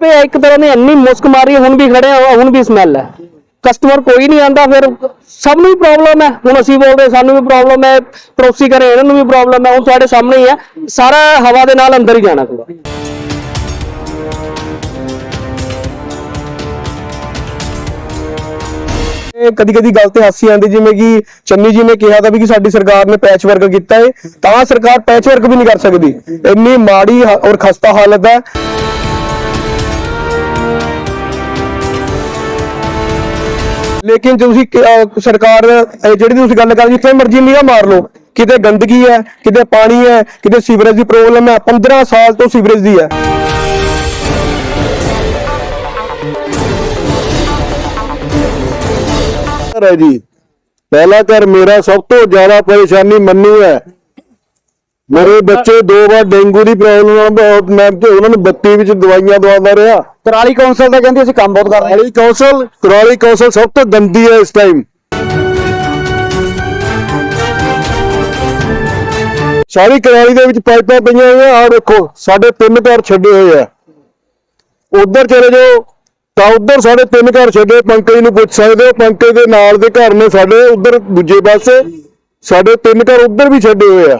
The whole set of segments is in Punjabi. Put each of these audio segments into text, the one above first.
पे एक तरह ने ਇੰਨੀ ਮੁਸਕ ਮਾਰੀ ਹੁਣ ਵੀ ਖੜੇ ਆ ਹੁਣ ਵੀ ਸਮੈਲ ਹੈ ਕਸਟਮਰ ਕੋਈ ਨਹੀਂ ਆਂਦਾ ਫਿਰ ਸਭ ਨੂੰ ਪ੍ਰੋਬਲਮ ਹੈ ਹੁਣ ਅਸੀਂ ਬੋਲਦੇ ਸਾਨੂੰ ਵੀ ਪ੍ਰੋਬਲਮ ਹੈ ਪੜੋਸੀ ਘਰੇ ਇਹਨਾਂ ਨੂੰ ਵੀ ਪ੍ਰੋਬਲਮ ਹੈ ਹੁਣ ਤੁਹਾਡੇ ਸਾਹਮਣੇ ਹੀ ਹੈ ਸਾਰਾ ਹਵਾ ਦੇ ਨਾਲ ਅੰਦਰ ਹੀ ਜਾਣਾ ਪੂਰਾ ਕਦੀ ਕਦੀ ਗੱਲ ਤੇ ਹਾਸੀ ਆਉਂਦੀ ਜਿਵੇਂ ਕਿ ਚੰਨੀ ਜੀ ਨੇ ਕਿਹਾ ਤਾਂ ਵੀ ਕਿ ਸਾਡੀ ਸਰਕਾਰ ਨੇ ਪੈਚ ਵਰਕ ਕੀਤਾ ਹੈ ਤਾਂ ਸਰਕਾਰ ਪੈਚ ਵਰਕ ਵੀ ਨਹੀਂ ਕਰ ਸਕਦੀ ਇੰਨੀ ਮਾੜੀ ਹਾ- ਔਰ ਖਸਤਾ ਹਾਲਤ ਹੈ ਲੇਕਿਨ ਜੇ ਤੁਸੀਂ ਅਹ ਸਰਕਾਰ, ਅਹ ਜਿਹੜੀ ਤੁਸੀਂ ਗੱਲ ਕਰ ਜਿੱਥੇ ਮਰਜ਼ੀ ਨਿਗਾ ਮਾਰ ਲਓ, ਕਿਤੇ ਗੰਦਗੀ ਹੈ, ਕਿਤੇ ਪਾਣੀ ਹੈ, ਕਿਤੇ ਸੀਵਰੇਜ ਦੀ ਪ੍ਰੋਬਲਮ ਹੈ 15 ਸਾਲ ਤੋਂ ਸੀਵਰੇਜ ਦੀ ਹੈ। ਘਰ ਹੈ ਜੀ। ਪਹਿਲਾ ਘਰ ਮੇਰਾ ਸਭ ਤੋਂ ਜ਼ਿਆਦਾ ਪਰੇਸ਼ਾਨੀ ਮੰਨੂ ਹੈ ਮੇਰੇ ਬੱਚੇ ਦੋ ਵਾਰ ਡੇਂਗੂ ਦੀ ਪ੍ਰੋਬਲਮ ਨਾਲ ਬਹੁਤ ਮੈਂ ਤੇ ਉਹਨਾਂ ਨੂੰ ਬੱਤੀ ਵਿੱਚ ਦਵਾਈਆਂ ਦਵਾਉਂਦਾ ਰਿਹਾ। ਕਰਾਲੀ ਕੌਂਸਲ ਦਾ ਕਹਿੰਦੇ ਅਸੀਂ ਕੰਮ ਬਹੁਤ ਕਰ ਕੁਰਾਲੀ ਕੌਂਸਲ ਕੁਰਾਲੀ ਕੌਂਸਲ ਸਭ ਤੋਂ ਗੰਦੀ ਹੈ ਇਸ ਟਾਈਮ ਸਾਰੀ ਕੁਰਾਲੀ ਦੇ ਵਿੱਚ ਪਾਈਪਾਂ ਪਈਆਂ ਹੋਈਆਂ ਆਹ ਦੇਖੋ ਸਾਡੇ ਤਿੰਨ ਘਰ ਛੱਡੇ ਹੋਏ ਆ। ਉਧਰ ਚਲੇ ਜਾਓ ਤਾਂ ਉਧਰ ਸਾਡੇ ਤਿੰਨ ਘਰ ਛੱਡੇ ਪੰਕਜ ਨੂੰ ਪੁੱਛ ਸਕਦੇ ਹੋ ਪੰਕਜ ਦੇ ਨਾਲ ਦੇ ਘਰ ਨੇ ਸਾਡੇ ਉਧਰ ਦੂਜੇ ਪਾਸੇ। ਸਾਡੇ ਤਿੰਨ ਘਰ ਉਧਰ ਵੀ ਛੱਡੇ ਹੋਏ ਆ।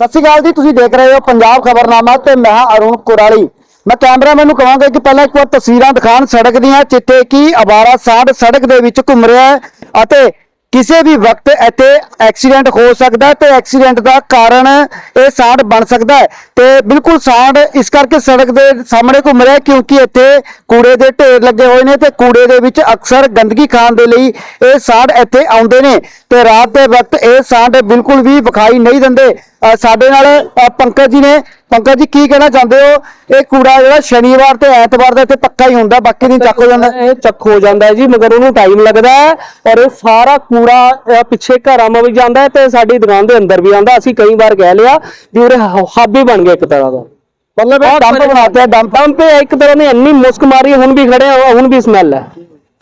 ਸਤਿ ਸ਼੍ਰੀ ਅਕਾਲ ਜੀ, ਤੁਸੀਂ ਦੇਖ ਰਹੇ ਹੋ ਪੰਜਾਬ ਖਬਰਨਾਮਾ ਤੇ ਮੈਂ ਹਾਂ ਅਰੁਣ ਕੁਰਾਲੀ। ਮੈਂ ਕੈਮਰਾਮੈਨ ਨੂੰ ਕਹਾਂਗਾ ਕਿ ਪਹਿਲਾਂ ਇੱਕ ਵਾਰ ਤਸਵੀਰਾਂ ਦਿਖਾਣ ਸੜਕ ਦੀਆਂ ਜਿੱਥੇ ਕਿ, ਅਵਾਰਾ ਸਾਡ ਸੜਕ ਦੇ ਵਿੱਚ ਘੁੰਮ ਰਿਹਾ ਹੈ ਅਤੇ ਕਿਸੇ ਵੀ ਵਕਤ ਇੱਥੇ ਐਕਸੀਡੈਂਟ ਹੋ ਸਕਦਾ ਤੇ ਐਕਸੀਡੈਂਟ ਦਾ ਕਾਰਨ ਇਹ ਸਾਡ ਬਣ ਸਕਦਾ ਹੈ। ਤੇ ਬਿਲਕੁਲ ਸਾਡ ਇਸ ਕਰਕੇ ਸੜਕ ਦੇ ਸਾਹਮਣੇ ਘੁੰਮ ਰਿਹਾ ਕਿਉਂਕਿ ਇੱਥੇ ਕੂੜੇ ਦੇ ਢੇਰ ਲੱਗੇ ਹੋਏ ਨੇ ਤੇ ਕੂੜੇ ਦੇ ਵਿੱਚ ਅਕਸਰ ਗੰਦਗੀ ਖਾਣ ਦੇ ਲਈ ਇਹ ਸਾਡ ਇੱਥੇ ਆਉਂਦੇ ਨੇ। ਤੇ ਰਾਤ ਦੇ ਵਕਤ ਇਹ ਸਾਡ ਬਿਲਕੁਲ ਵੀ ਵਿਖਾਈ ਨਹੀਂ ਦਿੰਦੇ। ਸਾਡੇ ਨਾਲ ਪੰਕਜ ਜੀ ਨੇ। ਪੰਕਜ ਜੀ ਕੀ ਕਹਿਣਾ ਚਾਹੁੰਦੇ ਹੋ? ਇਹ ਕੂੜਾ ਜਿਹੜਾ ਸ਼ਨੀਵਾਰ ਤੇ ਐਤਵਾਰ ਦਾ ਇੱਥੇ ਪੱਕਾ ਹੀ ਹੁੰਦਾ ਬਾਕੀ ਦਿਨ ਚੱਕ ਹੋ ਜਾਂਦਾ। ਇਹ ਚੱਕ ਹੋ ਜਾਂਦਾ ਜੀ ਮਗਰ ਉਹਨੂੰ ਟਾਈਮ ਲੱਗਦਾ ਹੈ ਔਰ ਇਹ ਸਾਰਾ ਕੂੜਾ ਪਿੱਛੇ ਘਰਾਂ ਮਾ ਵੀ ਜਾਂਦਾ ਤੇ ਸਾਡੀ ਦੁਕਾਨ ਦੇ ਅੰਦਰ ਵੀ ਆਉਂਦਾ। ਅਸੀਂ ਕਈ ਵਾਰ ਕਹਿ ਲਿਆ ਵੀ ਉਰੇ ਹਾਬੀ ਬਣ ਗਿਆ ਇੱਕ ਤਰ੍ਹਾਂ ਦਾ। ਮਤਲਬ ਇਹ ਡੰਪ ਬਣਾਤੇ ਆ ਡੰਪ ਡੰਪ ਤੇ ਇੱਕ ਤਰ੍ਹਾਂ ਨੇ ਇੰਨੀ ਮੁਸਕ ਮਾਰੀ ਹੁਣ ਵੀ ਖੜੇ ਹੁਣ ਵੀ ਸਮੈਲ ਹੈ।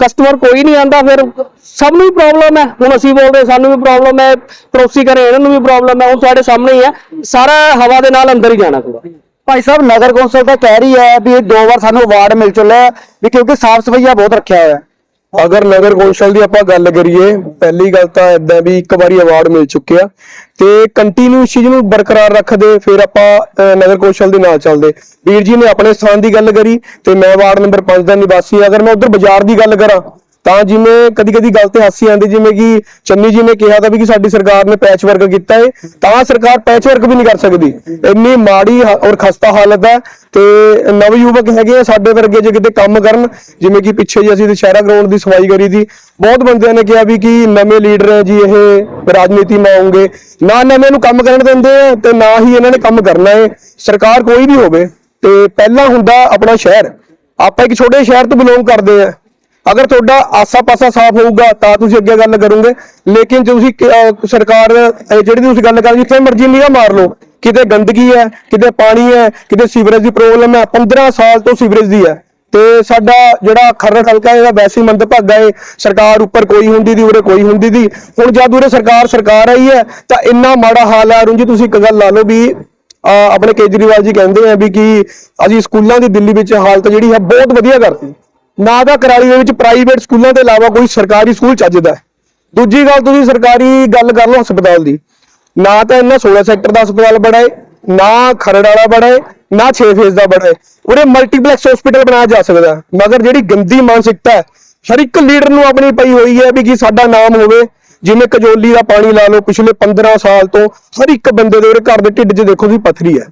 ਕਸਟਮਰ ਕੋਈ ਨਹੀਂ ਆਂਦਾ, ਫਿਰ ਸਭ ਨੂੰ ਹੀ ਪ੍ਰੋਬਲਮ ਹੈ। ਹੁਣ ਅਸੀਂ ਬੋਲਦੇ, ਸਾਨੂੰ ਵੀ ਪ੍ਰੋਬਲਮ ਹੈ, ਪੜੋਸੀ ਘਰੇ ਇਹਨਾਂ ਨੂੰ ਵੀ ਪ੍ਰੋਬਲਮ ਹੈ ਹੁਣ ਤੁਹਾਡੇ ਸਾਹਮਣੇ ਹੀ ਹੈ। ਸਾਰਾ ਹਵਾ ਦੇ ਨਾਲ ਅੰਦਰ ਹੀ ਜਾਣਾ ਪੂਰਾ। ਭਾਈ ਸਾਹਿਬ, ਨਗਰ ਕੌਂਸਲ ਤਾਂ ਕਹਿ ਰਹੀ ਹੈ ਵੀ ਇਹ ਦੋ ਵਾਰ ਸਾਨੂੰ ਅਵਾਰਡ ਮਿਲ ਚੁੱਲਿਆ, ਵੀ ਕਿਉਂਕਿ ਸਾਫ਼ ਸਫਾਈਆ ਬਹੁਤ ਰੱਖਿਆ ਹੋਇਆ। ਹੈ ਅਗਰ ਨਗਰ ਕੌਂਸਲ ਦੀ ਆਪਾਂ ਗੱਲ ਕਰੀਏ ਪਹਿਲੀ ਗੱਲ ਤਾਂ ਇਦਾਂ ਵੀ ਇੱਕ ਵਾਰੀ ਅਵਾਰਡ ਮਿਲ ਚੁੱਕਿਆ ਤੇ ਕੰਟੀਨਿਊ ਇਸ ਚੀਜ਼ ਨੂੰ ਬਰਕਰਾਰ ਰੱਖਦੇ ਫਿਰ ਆਪਾਂ ਅਹ, ਨਗਰ ਕੌਂਸਲ ਦੇ ਨਾਲ ਚੱਲਦੇ। ਵੀਰ ਜੀ ਨੇ ਆਪਣੇ ਸਥਾਨ ਦੀ ਗੱਲ ਕਰੀ ਤੇ ਮੈਂ ਵਾਰਡ ਨੰਬਰ 5 ਦਾ ਨਿਵਾਸੀ ਅਗਰ ਮੈਂ ਉਧਰ ਬਾਜ਼ਾਰ ਦੀ ਗੱਲ ਕਰਾਂ ਤਾਂ ਜਿਵੇਂ ਕਦੀ ਕਦੀ ਗੱਲ ਤੇ ਹਾਸੀ ਆਉਂਦੀ, ਜਿਵੇਂ ਕਿ ਚੰਨੀ ਜੀ ਨੇ ਕਿਹਾ ਤਾਂ ਵੀ ਕਿ ਸਾਡੀ ਸਰਕਾਰ ਨੇ ਪੈਚ ਵਰਕ ਕੀਤਾ ਹੈ ਤਾਂ ਸਰਕਾਰ ਪੈਚ ਵਰਕ ਵੀ ਨਹੀਂ ਕਰ ਸਕਦੀ। ਇੰਨੀ ਮਾੜੀ ਔਰ ਖਸਤਾ ਹਾਲਤ ਹੈ ਤੇ ਨਵ ਯੁਵਕ ਹੈਗੇ ਆ ਸਾਡੇ ਵਰਗੇ ਜੇ ਕਿਤੇ ਕੰਮ ਕਰਨ, ਜਿਵੇਂ ਕਿ ਪਿੱਛੇ ਜੀ ਅਸੀਂ ਦੁਸ਼ਹਿਰਾ ਗਰਾਊਂਡ ਦੀ ਸਫ਼ਾਈ ਕਰੀ ਦੀ ਬਹੁਤ ਬੰਦਿਆਂ ਨੇ ਕਿਹਾ ਵੀ ਕਿ ਨਵੇਂ ਲੀਡਰ ਹੈ ਜੀ, ਇਹ ਰਾਜਨੀਤੀ ਮਾ ਆਉਂਗੇ ਨਾ ਨਵੇਂ ਨੂੰ ਕੰਮ ਕਰਨ ਦਿੰਦੇ ਆ ਤੇ ਨਾ ਹੀ ਇਹਨਾਂ ਨੇ ਕੰਮ ਕਰਨਾ ਹੈ ਸਰਕਾਰ ਕੋਈ ਵੀ ਹੋਵੇ ਤੇ ਪਹਿਲਾਂ ਹੁੰਦਾ ਆਪਣਾ ਸ਼ਹਿਰ। ਆਪਾਂ ਇੱਕ ਛੋਟੇ ਸ਼ਹਿਰ ਤੋਂ ਬਿਲੋਂਗ ਕਰਦੇ ਆ। ਅਗਰ ਤੁਹਾਡਾ ਆਸਾ-ਪਾਸਾ ਸਾਫ਼ ਹੋਊਗਾ ਤਾਂ ਤੁਸੀਂ ਅੱਗੇ ਗੱਲ ਕਰੋਗੇ। ਲੇਕਿਨ ਜੇ ਤੁਸੀਂ ਅਹ, ਸਰਕਾਰ, ਅਹ ਜਿਹੜੀ ਤੁਸੀਂ ਗੱਲ ਕਰ ਜਿੱਥੇ ਮਰਜ਼ੀ ਨਿਗਾ ਮਾਰ ਲਓ, ਕਿਤੇ ਗੰਦਗੀ ਹੈ, ਕਿਤੇ ਪਾਣੀ ਹੈ, ਕਿਤੇ ਸੀਵਰੇਜ ਦੀ ਪ੍ਰੋਬਲਮ ਹੈ 15 ਸਾਲ ਤੋਂ ਸੀਵਰੇਜ ਦੀ ਹੈ। ਤੇ ਸਾਡਾ ਜਿਹੜਾ ਖਰੜ ਹਲਕਾ ਇਹਦਾ ਵੈਸੇ ਹੀ ਮੰਦਭਾਗਾ ਹੈ। ਸਰਕਾਰ ਉੱਪਰ ਕੋਈ ਹੁੰਦੀ ਦੀ, ਉਰੇ ਕੋਈ ਹੁੰਦੀ ਦੀ। ਹੁਣ ਜਦ ਉਰੇ ਸਰਕਾਰ ਸਰਕਾਰ ਆਈ ਹੈ, ਤਾਂ ਇੰਨਾ ਮਾੜਾ ਹਾਲ ਹੈ। ਅਰੁਣ ਜੀ, ਤੁਸੀਂ ਇੱਕ ਗੱਲ ਲਾ ਲਓ ਵੀ, ਅਹ, ਆਪਣੇ ਕੇਜਰੀਵਾਲ ਜੀ ਕਹਿੰਦੇ ਆ ਵੀ ਕਿ ਅਸੀਂ ਸਕੂਲਾਂ ਦੀ ਦਿੱਲੀ ਵਿੱਚ ਹਾਲਤ ਜਿਹੜੀ ਹੈ, ਬਹੁਤ ਵਧੀਆ ਕਰਤੀ। ਨਾ ਤਾਂ ਕਰਾਲੀ ਦੇ ਵਿੱਚ ਪ੍ਰਾਈਵੇਟ ਸਕੂਲਾਂ ਦੇ ਇਲਾਵਾ ਕੋਈ ਸਰਕਾਰੀ ਸਕੂਲ ਚੱਜਦਾ ਹੈ। ਦੂਜੀ ਗੱਲ ਤੁਸੀਂ ਸਰਕਾਰੀ ਗੱਲ ਕਰ ਲਓ ਹਸਪਤਾਲ ਦੀ। ਨਾ ਤਾਂ ਇਹਨਾਂ 16 ਸੈਕਟਰ ਦਾ ਹਸਪਤਾਲ ਬੜਾ ਹੈ ਨਾ ਖਰੜ ਵਾਲਾ ਬੜਾ ਹੈ ਨਾ 6 ਫੇਜ਼ ਦਾ ਬੜਾ ਹੈ ਉਰੇ ਮਲਟੀਪਲੈਕਸ ਹਸਪੀਟਲ ਬਣਾਇਆ ਜਾ ਸਕਦਾ। ਮਗਰ ਜਿਹੜੀ ਗੰਦੀ ਮਾਨਸਿਕਤਾ ਹੈ, ਹਰ ਇੱਕ ਲੀਡਰ ਨੂੰ ਆਪਣੀ ਪਈ ਹੋਈ ਹੈ ਵੀ ਕਿ ਸਾਡਾ ਨਾਮ ਹੋਵੇ। ਜਿਵੇਂ ਕਜੋਲੀ ਦਾ ਪਾਣੀ ਲਾ ਲਓ, ਪਿਛਲੇ 15 ਸਾਲ ਤੋਂ ਹਰ ਇੱਕ ਬੰਦੇ ਦੇ ਉਹਦੇ ਘਰ ਦੇ ਢਿੱਡ 'ਚ ਦੇਖੋ ਵੀ ਪੱਥਰੀ ਹੈ।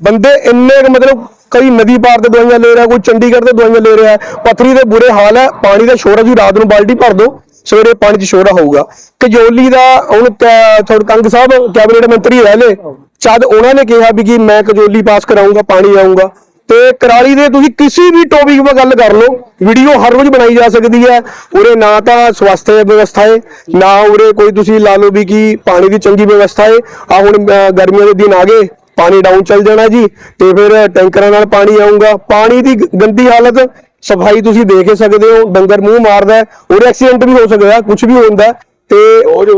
ਬੰਦੇ ਇੰਨੇ ਮਤਲਬ ਕਈ ਨਦੀ ਪਾਰ ਤੇ ਦਵਾਈਆਂ ਲੈ ਰਿਹਾ, ਕੋਈ ਚੰਡੀਗੜ੍ਹ ਤੇ ਦਵਾਈਆਂ ਲੈ ਰਿਹਾ ਹੈ। ਪੱਥਰੀ ਦੇ ਬੁਰੇ ਹਾਲ ਹੈ, ਪਾਣੀ ਦਾ ਸ਼ੋਰ ਜੀ ਰਾਤ ਨੂੰ ਬਾਲਟੀ ਭਰ ਦੋ ਸਵੇਰੇ ਪਾਣੀ 'ਚ ਸ਼ੋਰਾ ਹੋਊਗਾ ਕਜੋਲੀ ਦਾ ਹੁਣ ਥੋੜਾ ਕੰਗ ਸਾਹਿਬ, ਕੈਬਨਿਟ ਮੰਤਰੀ ਰਹਿ ਲੇ ਜਦ ਉਹਨਾਂ ਨੇ ਕਿਹਾ ਵੀ ਕਿ ਮੈਂ ਕਜੋਲੀ ਪਾਸ ਕਰਾਉਂਗਾ ਪਾਣੀ ਆਊਗਾ, ਤੇ ਕਰਾਲੀ ਦੇ ਤੁਸੀਂ ਕਿਸੇ ਵੀ ਟੌਪਿਕ 'ਤੇ ਗੱਲ ਕਰ ਲਓ ਵੀਡੀਓ ਹਰ ਰੋਜ਼ ਬਣਾਈ ਜਾ ਸਕਦੀ ਹੈ, ਉਰੇ ਨਾ ਤਾਂ ਸਵਾਸਥ ਵਿਵਸਥਾ ਹੈ ਨਾ ਉਰੇ ਕੋਈ ਤੁਸੀਂ ਲਾ ਲਓ ਵੀ ਕਿ ਪਾਣੀ ਦੀ ਚੰਗੀ ਵਿਵਸਥਾ ਹੈ ਆ ਹੁਣ ਗਰਮੀਆਂ ਦੇ ਦਿਨ ਆ ਗਏ ਪਾਣੀ ਡਾਊਨ ਚੱਲ ਜਾਣਾ ਜੀ ਤੇ ਫਿਰ ਟੈਂਕਰਾਂ ਨਾਲ ਪਾਣੀ ਆਊਗਾ। ਪਾਣੀ ਦੀ ਗੰਦੀ ਹਾਲਤ ਸਫ਼ਾਈ ਤੁਸੀਂ ਦੇਖ ਹੀ ਸਕਦੇ ਹੋ ਡੰਗਰ ਮੂੰਹ ਮਾਰਦਾ ਹੈ ਔਰ ਐਕਸੀਡੈਂਟ ਵੀ ਹੋ ਸਕਦਾ ਕੁਝ ਵੀ ਹੁੰਦਾ। ਤੇ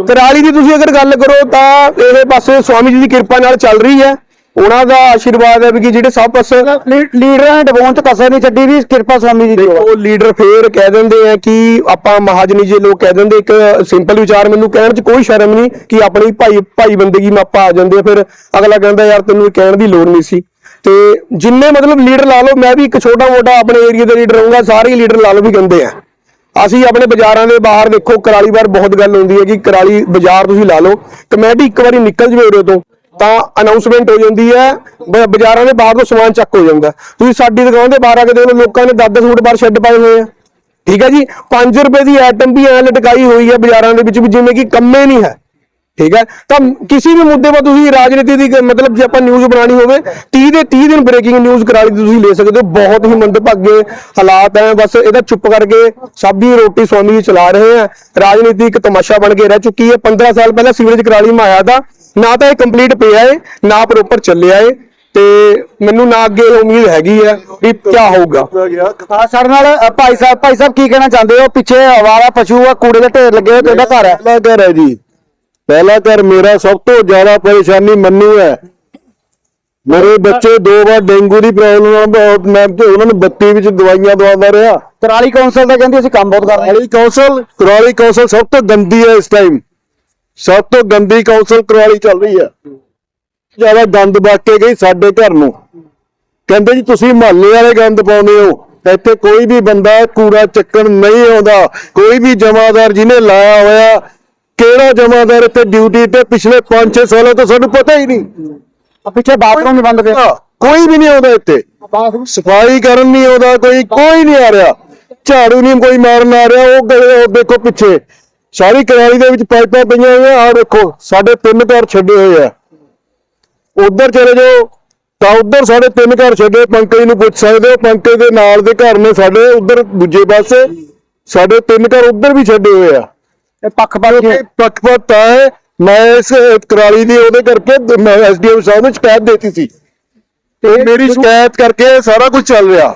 ਕਰਾਲੀ ਦੀ ਤੁਸੀਂ ਅਗਰ ਗੱਲ ਕਰੋ ਤਾਂ ਇਹ ਪਾਸੇ ਸਵਾਮੀ ਜੀ ਦੀ ਕਿਰਪਾ ਨਾਲ ਚੱਲ ਰਹੀ ਹੈ। ਉਹਨਾਂ ਦਾ ਆਸ਼ੀਰਵਾਦ ਹੈ ਵੀ ਕਿ ਜਿਹੜੇ ਸਭ ਪਾਸੇ ਲੀਡਰਾਂ ਨੇ ਡਬੋਂ ਚ ਕਸਰ ਨਹੀਂ ਛੱਡੀ ਵੀ ਕਿਰਪਾ ਸਵਾਮੀ ਜੀ ਦੀ। ਉਹ ਲੀਡਰ ਫੇਰ ਕਹਿ ਦਿੰਦੇ ਆ ਕਿ ਆਪਾਂ ਮਹਾਜਨੀ ਜੇ ਲੋਕ ਕਹਿ ਦਿੰਦੇ ਇੱਕ ਸਿੰਪਲ ਵਿਚਾਰ ਮੈਨੂੰ ਕਹਿਣ 'ਚ ਕੋਈ ਸ਼ਰਮ ਨਹੀਂ ਕਿ ਆਪਣੀ ਭਾਈ ਭਾਈ ਬੰਦਗੀ ਮੈਂ ਆਪਾਂ ਆ ਜਾਂਦੇ ਆ। ਫਿਰ ਅਗਲਾ ਕਹਿੰਦਾ ਯਾਰ ਤੈਨੂੰ ਇਹ ਕਹਿਣ ਦੀ ਲੋੜ ਨਹੀਂ ਸੀ। ਤੇ ਜਿੰਨੇ ਮਤਲਬ ਲੀਡਰ ਲਾ ਲਓ ਮੈਂ ਵੀ ਇੱਕ ਛੋਟਾ ਮੋਟਾ ਆਪਣੇ ਏਰੀਆ ਦਾ ਲੀਡਰ ਰਹੂੰਗਾ ਸਾਰੇ ਲੀਡਰ ਲਾ ਲਓ ਵੀ ਕਹਿੰਦੇ ਆ। ਅਸੀਂ ਆਪਣੇ ਬਾਜ਼ਾਰਾਂ ਦੇ ਬਾਹਰ ਦੇਖੋ ਕਰਾਲੀ ਬਾਰ ਬਹੁਤ ਗੱਲ ਹੁੰਦੀ ਹੈ ਕਿ ਕਰਾਲੀ ਬਾਜ਼ਾਰ ਤੁਸੀਂ ਲਾ ਲਓ ਕਮੇਟੀ ਇੱਕ ਵਾਰੀ ਨਿਕਲ ਜਵੇ ਉਰੇ ਤੋਂ। ਤਾਂ ਅਨਾਉਂਸਮੈਂਟ ਹੋ ਜਾਂਦੀ ਹੈ, ਬ- ਬਾਜ਼ਾਰਾਂ ਦੇ ਬਾਹਰ ਤੋਂ ਸਮਾਨ ਚੱਕ ਹੋ ਜਾਂਦਾ ਤੁਸੀਂ ਸਾਡੀ ਦੁਕਾਨ ਦੇ ਬਾਹਰ ਆ ਕੇ ਦੇਖ ਲਓ, ਲੋਕਾਂ ਨੇ 10-10 ਫੁੱਟ ਬਾਹਰ ਸ਼ੈੱਡ ਪਾਏ ਹੋਏ ਆ। ਠੀਕ ਹੈ ਜੀ? 5 ਰੁਪਏ ਦੀ ਆਈਟਮ ਵੀ ਐ ਲਟਕਾਈ ਹੋਈ ਹੈ ਬਾਜ਼ਾਰਾਂ ਦੇ ਵਿੱਚ ਵੀ ਜਿਵੇਂ ਕਿ ਕੰਮੇ ਨਹੀਂ ਹੈ। ਠੀਕ ਹੈ? ਤਾਂ ਕਿਸੇ ਵੀ ਮੁੱਦੇ 'ਤੇ ਤੁਸੀਂ ਰਾਜਨੀਤੀ ਦੀ ਮਤਲਬ ਜੇ ਆਪਾਂ ਨਿਊਜ਼ ਬਣਾਣੀ ਹੋਵੇ 30 ਦੇ 30 ਦਿਨ ਬ੍ਰੇਕਿੰਗ ਨਿਊਜ਼ ਕਰਾਲੀ ਦੀ ਤੁਸੀਂ ਲੈ ਸਕਦੇ ਹੋ। ਬਹੁਤ ਹੀ ਮੰਦਭਾਗੇ ਹਾਲਾਤ ਹੈ। ਬਸ ਇਹਦਾ ਚੁੱਪ ਕਰਕੇ ਸਭ ਹੀ ਰੋਟੀ ਸਵਾਮੀ ਜੀ ਚਲਾ ਰਹੇ ਹੈ। ਰਾਜਨੀਤੀ ਇੱਕ ਤਮਾਸ਼ਾ ਬਣ ਕੇ ਰਹਿ ਚੁੱਕੀ ਹੈ। 15 ਸਾਲ ਪਹਿਲਾਂ ਸੀਵਰੇਜ ਕਰਾਲੀ ਮਾਇਆ ਆਇਆ ਨਾ ਤਾਂ ਇਹ ਕੰਪਲੀਟ ਪਿਆ ਹੈ ਨਾ ਪ੍ਰੋਪਰ ਚੱਲਿਆ ਹੈ ਤੇ ਮੈਨੂੰ ਨਾ ਅੱਗੇ ਉਮੀਦ ਹੈਗੀ ਹੈ ਵੀ ਕੀ ਹੋਊਗਾ। ਹਾਂ ਸਾਡੇ ਨਾਲ ਭਾਈ ਸਾਹਿਬ ਭਾਈ ਸਾਹਿਬ ਕੀ ਕਹਿਣਾ ਚਾਹੁੰਦੇ ਹੋ? ਪਿੱਛੇ ਆਵਾਰਾ ਪਸ਼ੂ ਆ ਕੂੜੇ ਦੇ ਢੇਰ ਲੱਗੇ ਹੋਏ ਤੁਹਾਡਾ ਘਰ ਹੈ ਪਹਿਲਾ ਘਰ ਹੈ ਜੀ। ਪਹਿਲਾ ਘਰ ਮੇਰਾ ਸਭ ਤੋਂ ਜ਼ਿਆਦਾ ਪਰੇਸ਼ਾਨੀ ਮੈਨੂੰ ਹੈ। ਮੇਰੇ ਬੱਚੇ ਦੋ ਵਾਰ ਡੇਂਗੂ ਦੀ ਪ੍ਰੋਬਲਮ ਨਾਲ ਬਹੁਤ ਮੈਂ ਤੇ ਉਹਨਾਂ ਨੂੰ ਬੱਤੀ ਵਿੱਚ ਦਵਾਈਆਂ ਦਵਾਉਂਦਾ ਰਿਹਾ। ਕਰਾਲੀ ਕੌਂਸਲ ਦਾ ਕਹਿੰਦੇ ਅਸੀਂ ਕੰਮ ਬਹੁਤ ਕਰਦੇ ਹਾਂ। ਕੁਰਾਲੀ ਕੌਂਸਲ ਕੁਰਾਲੀ ਕੌਂਸਲ ਸਭ ਤੋਂ ਗੰਦੀ ਹੈ ਇਸ ਟਾਈਮ ਸਭ ਤੋਂ ਗੰਦੀ ਕੌਂਸਲ ਕੁਰਾਲੀ ਚੱਲ ਰਹੀ ਹੈ ਜ਼ਿਆਦਾ ਗੰਦ ਵਗ ਕੇ ਗਈ ਸਾਡੇ ਘਰ ਨੂੰ। ਕਹਿੰਦੇ ਜੀ ਤੁਸੀਂ ਮਹੱਲੇ ਵਾਲੇ ਗੰਦ ਪਾਉਂਦੇ ਹੋ। ਇੱਥੇ ਕੋਈ ਵੀ ਬੰਦਾ ਕੂੜਾ ਚੱਕਣ ਨਹੀਂ ਆਉਂਦਾ। ਕੋਈ ਵੀ ਜਮਾਦਾਰ ਜਿਹਨੇ ਲਾਇਆ ਹੋਇਆ ਕਿਹੜਾ ਜਮਾਦਾਰ ਇੱਥੇ ਡਿਊਟੀ ਤੇ ਪਿਛਲੇ 5-6 ਸਾਲਾਂ ਤੋਂ ਸਾਨੂੰ ਪਤਾ ਹੀ ਨਹੀਂ। ਆ ਪਿੱਛੇ ਬਾਥਰੂਮ ਵੀ ਬੰਦ ਹਾਂ, ਕੋਈ ਵੀ ਨਹੀਂ ਆਉਂਦਾ ਇੱਥੇ। ਸਫ਼ਾਈ ਕਰਨ ਨਹੀਂ ਆਉਂਦਾ ਕੋਈ ਕੋਈ ਨਹੀਂ ਆ ਰਿਹਾ। ਝਾੜੂ ਨਹੀਂ ਕੋਈ ਮਾਰਨ ਆ ਰਿਹਾ ਉਹ ਦੇਖੋ ਪਿੱਛੇ। ਸਾਰੀ ਕਰਾਲੀ ਦੇ ਵਿੱਚ ਪਾਈਪਾਂ ਪਈਆਂ ਹੋਈਆਂ ਆ ਦੇਖੋ ਸਾਡੇ ਤਿੰਨ ਘਰ ਛੱਡੇ ਹੋਏ ਆ। ਉਧਰ ਚਲੇ ਜਾਓ ਤਾਂ ਉਧਰ ਸਾਡੇ ਤਿੰਨ ਘਰ ਛੱਡੇ ਪੰਕਜ ਨੂੰ ਪੁੱਛ ਸਕਦੇ ਹੋ ਪੰਕਜ ਦੇ ਨਾਲ ਦੇ ਘਰ ਨੇ ਸਾਡੇ ਉਧਰ ਦੂਜੇ ਪਾਸੇ ਸਾਡੇ ਤਿੰਨ ਘਰ ਉਧਰ ਵੀ ਛੱਡੇ ਹੋਏ ਆ। ਇਹ ਪੱਖਪਾਤ ਪੱਖਪਾਤ ਹੈ। ਮੈਂ ਇਸ ਕਰਾਲੀ ਦੀ ਉਹਦੇ ਕਰਕੇ ਮੈਂ ਐਸਡੀਐਮ ਸਾਹਿਬ ਨੂੰ ਸ਼ਿਕਾਇਤ ਦੇਤੀ ਸੀ। ਤੇ ਮੇਰੀ ਸ਼ਿਕਾਇਤ ਕਰਕੇ ਸਾਰਾ ਕੁਝ ਚੱਲ ਰਿਹਾ।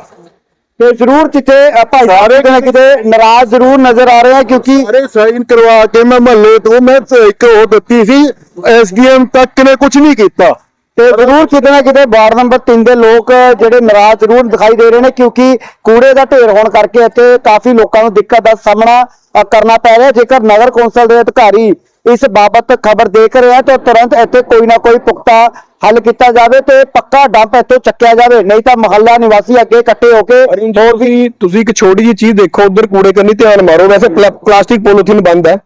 ਤੇ ਜ਼ਰੂਰ ਕਿਤੇ ਭਾਈ ਸਾਹਿਬ ਕਿਤੇ ਨਾ ਕਿਤੇ ਨਾਰਾਜ਼ ਜ਼ਰੂਰ ਨਜ਼ਰ ਆ ਰਹੇ ਆ ਕਿਉਂਕਿ ਸਾਰੇ ਸਾਈਨ ਕਰਵਾ ਕੇ ਮੈਂ ਮਹੱਲੇ ਤੋਂ ਮੈਂ ਇੱਕ ਉਹ ਦਿੱਤੀ ਸੀ ਐਸਡੀਐਮ ਤੱਕ ਨੇ ਕੁਝ ਨਹੀਂ ਕੀਤਾ। ਤੇ ਜ਼ਰੂਰ ਕਿਤੇ ਨਾ ਕਿਤੇ ਵਾਰਡ ਨੰਬਰ 3 ਦੇ ਲੋਕ ਜਿਹੜੇ ਨਾਰਾਜ਼ ਜ਼ਰੂਰ ਦਿਖਾਈ ਦੇ ਰਹੇ ਨੇ ਕਿਉਂਕਿ ਕੂੜੇ ਦਾ ਢੇਰ ਹੋਣ ਕਰਕੇ ਇੱਥੇ ਕਾਫੀ ਲੋਕਾਂ ਨੂੰ ਦਿੱਕਤ ਦਾ ਸਾਹਮਣਾ ਕਰਨਾ ਪੈ ਰਿਹਾ। ਜੇਕਰ ਨਗਰ ਕੌਂਸਲ ਦੇ ਅਧਿਕਾਰੀ ਇਸ ਬਾਬਤ ਖਬਰ ਦੇਖ ਰਹੇ ਤਾਂ ਤੁਰੰਤ ਇੱਥੇ ਕੋਈ ਨਾ ਕੋਈ ਪੁਖਤਾ ਹੱਲ ਕੀਤਾ ਜਾਵੇ ਤੇ ਪੱਕਾ ਡੰਪ ਇੱਥੋਂ ਚੱਕਿਆ ਜਾਵੇ। ਨਹੀਂ ਤਾਂ ਮੁਹੱਲਾ ਨਿਵਾਸੀ ਅੱਗੇ ਇਕੱਠੇ ਹੋ ਕੇ ਹੋਰ ਵੀ ਤੁਸੀਂ ਇੱਕ ਛੋਟੀ ਜਿਹੀ ਚੀਜ਼ ਦੇਖੋ ਉਧਰ ਕੂੜੇ ਕਰਨੀ ਧਿਆਨ ਮਾਰੋ। ਵੈਸੇ ਪਲਾ- ਪਲਾਸਟਿਕ ਪੋਲੀਥੀਨ ਬੰਦ ਹੈ।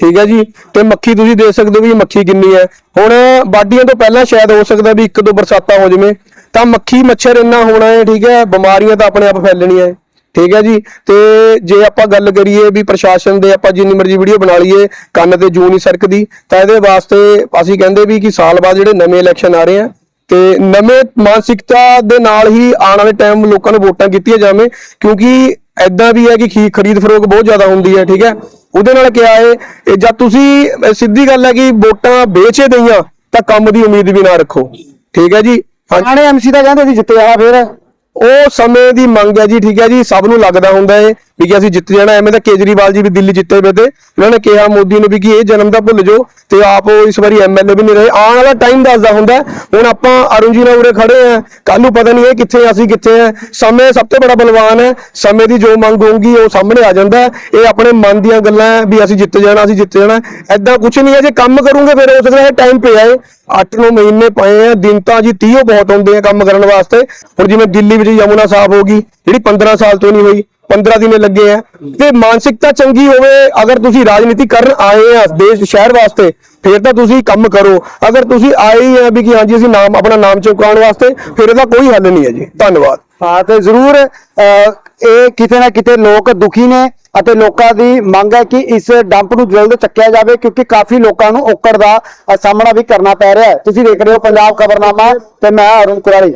ਠੀਕ ਹੈ ਜੀ? ਤੇ ਮੱਖੀ ਤੁਸੀਂ ਦੇਖ ਸਕਦੇ ਹੋ ਵੀ ਮੱਖੀ ਕਿੰਨੀ ਹੈ। ਹੁਣ ਬਾਡੀਆਂ ਤੋਂ ਪਹਿਲਾਂ ਸ਼ਾਇਦ ਹੋ ਸਕਦਾ ਵੀ ਇੱਕ ਦੋ ਬਰਸਾਤਾਂ ਹੋ ਜਵੇਂ। ਤਾਂ ਮੱਖੀ ਮੱਛਰ ਇੰਨਾ ਹੋਣਾ ਹੈ ਠੀਕ ਹੈ? ਬਿਮਾਰੀਆਂ ਤਾਂ ਆਪਣੇ ਆਪ ਫੈਲਣੀਆਂ ਹੈ। ਠੀਕ ਹੈ ਜੀ? ਤੇ ਜੇ ਆਪਾਂ ਗੱਲ ਕਰੀਏ ਵੀ ਪ੍ਰਸ਼ਾਸਨ ਦੇ ਆਪਾਂ ਜਿੰਨੀ ਮਰਜ਼ੀ ਵੀਡੀਓ ਬਣਾ ਲਈਏ, ਕੰਨ ਤੇ ਜੂ ਨਹੀਂ ਸਰਕਦੀ, ਤਾਂ ਇਹਦੇ ਵਾਸਤੇ ਅਸੀਂ ਕਹਿੰਦੇ ਵੀ ਕਿ ਸਾਲ ਬਾਅਦ ਜਿਹੜੇ ਨਵੇਂ ਇਲੈਕਸ਼ਨ ਆ ਰਹੇ ਆ, ਤੇ ਨਵੇਂ ਮਾਨਸਿਕਤਾ ਦੇ ਨਾਲ ਹੀ ਆਉਣ ਵਾਲੇ ਟਾਈਮ ਲੋਕਾਂ ਨੂੰ ਵੋਟਾਂ ਕੀਤੀਆਂ ਜਾਵੇ, ਕਿਉਂਕਿ ਐਦਾਂ ਵੀ ਹੈ ਕਿ ਖੀ, ਖਰੀਦ ਫਰੋਖ ਬਹੁਤ ਜ਼ਿਆਦਾ ਹੁੰਦੀ ਹੈ, ਠੀਕ ਹੈ? ਉਹਦੇ ਨਾਲ ਕਿਹਾ ਹੈ ਜਦ ਤੁਸੀਂ ਸਿੱਧੀ ਗੱਲ ਹੈ ਕਿ ਵੋਟਾਂ ਵੇਚੇ ਦਈਆਂ ਤਾਂ ਕੰਮ ਦੀ ਉਮੀਦ ਵੀ ਨਾ ਰੱਖੋ, ਠੀਕ ਹੈ ਜੀ? ਹਾਂਜੀ। ਪੁਰਾਣੇ ਐਮਸੀ ਤਾਂ ਕਹਿੰਦੇ ਸੀ ਜਿੱਤੇ ਜਾਣਾ ਫੇਰ। ਉਹ ਸਮੇਂ ਦੀ ਮੰਗ ਹੈ ਜੀ ਠੀਕ ਹੈ ਜੀ ਸਭ ਨੂੰ ਲੱਗਦਾ ਹੁੰਦਾ ਏ ਵੀ ਕਿ ਅਸੀਂ ਜਿੱਤ ਜਾਣਾ, ਐਵੇਂ ਤਾਂ ਕੇਜਰੀਵਾਲ ਜੀ ਵੀ ਦਿੱਲੀ ਜਿੱਤੇ ਪਏ ਤੇ ਉਹਨਾਂ ਨੇ ਕਿਹਾ ਮੋਦੀ ਨੂੰ ਵੀ ਕਿ ਇਹ ਜਨਮ ਦਾ ਭੁੱਲ ਜਾਓ ਤੇ ਆਪ ਉਹ ਇਸ ਵਾਰੀ ਐਮਐਲਏ ਵੀ ਨਹੀਂ ਰਹੇ। ਆਉਣ ਵਾਲਾ ਟਾਈਮ ਦੱਸਦਾ ਹੁੰਦਾ ਹੁਣ ਆਪਾਂ ਅਰੁਣ ਜੀ ਨਾਲ ਉਰੇ ਖੜੇ ਆ ਕੱਲ ਨੂੰ ਪਤਾ ਨਹੀਂ ਇਹ ਕਿੱਥੇ ਅਸੀਂ ਕਿੱਥੇ ਆ। ਸਮੇਂ ਸਭ ਤੋਂ ਬੜਾ ਬਲਵਾਨ ਹੈ। ਸਮੇਂ ਦੀ ਜੋ ਮੰਗ ਹੋਊਗੀ ਉਹ ਸਾਹਮਣੇ ਆ ਜਾਂਦਾ ਇਹ ਆਪਣੇ ਮਨ ਦੀਆਂ ਗੱਲਾਂ ਵੀ ਅਸੀਂ ਜਿੱਤ ਜਾਣਾ, ਅਸੀਂ ਜਿੱਤ ਜਾਣਾ ਐਦਾਂ ਕੁਝ ਨਹੀਂ ਹੈ। ਜੇ ਕੰਮ ਕਰੋਗੇ ਫਿਰ ਹੋ ਸਕਦਾ ਹੈ ਟਾਈਮ ਪਿਆ ਏ 8-9 ਮਹੀਨੇ ਪਏ ਆ। ਦਿਨ ਤਾਂ ਜੀ 30 ਬਹੁਤ ਹੁੰਦੇ ਆ ਕੰਮ ਕਰਨ ਵਾਸਤੇ। ਹੁਣ ਜਿਵੇਂ ਦਿੱਲੀ ਵਿੱਚ ਯਮੁਨਾ ਸਾਹਿਬ ਹੋ ਗਈ, ਜਿਹੜੀ 15 ਸਾਲ ਤੋਂ ਨਹੀਂ ਹੋਈ। 15 ਦਿਨ ਲੱਗੇ ਆ। ਤੇ ਮਾਨਸਿਕਤਾ ਚੰਗੀ ਹੋਵੇ ਅਗਰ ਤੁਸੀਂ ਰਾਜਨੀਤੀ ਕਰਨ ਆਏ ਆ ਦੇਸ਼ ਸ਼ਹਿਰ ਵਾਸਤੇ ਫਿਰ ਤਾਂ ਤੁਸੀਂ ਕੰਮ ਕਰੋ। ਅਗਰ ਤੁਸੀਂ ਆਏ ਹੀ ਆ ਵੀ ਕਿ ਹਾਂਜੀ ਅਸੀਂ ਨਾਮ ਆਪਣਾ ਨਾਮ ਚੁਕਾਉਣ ਵਾਸਤੇ ਫਿਰ ਇਹਦਾ ਕੋਈ ਹੱਲ ਨਹੀਂ ਹੈ ਜੀ। ਧੰਨਵਾਦ। ਹਾਂ ਤੇ ਜ਼ਰੂਰ ਅ, ਇਹ ਕਿਤੇ ਨਾ ਕਿਤੇ ਲੋਕ ਦੁਖੀ ਨੇ ਅਤੇ ਲੋਕਾਂ ਦੀ ਮੰਗ ਹੈ ਕਿ ਇਸ ਡੰਪ ਨੂੰ ਜਲਦ ਚੱਕਿਆ ਜਾਵੇ ਕਿਉਂਕਿ ਕਾਫੀ ਲੋਕਾਂ ਨੂੰ ਔਕੜ ਦਾ ਸਾਹਮਣਾ ਵੀ ਕਰਨਾ ਪੈ ਰਿਹਾ ਹੈ। ਤੁਸੀਂ ਦੇਖ ਰਹੇ ਹੋ ਪੰਜਾਬ ਖਬਰਨਾਮਾ ਤੇ ਮੈਂ ਅਰੁਣ ਕੁਰਾਲੀ।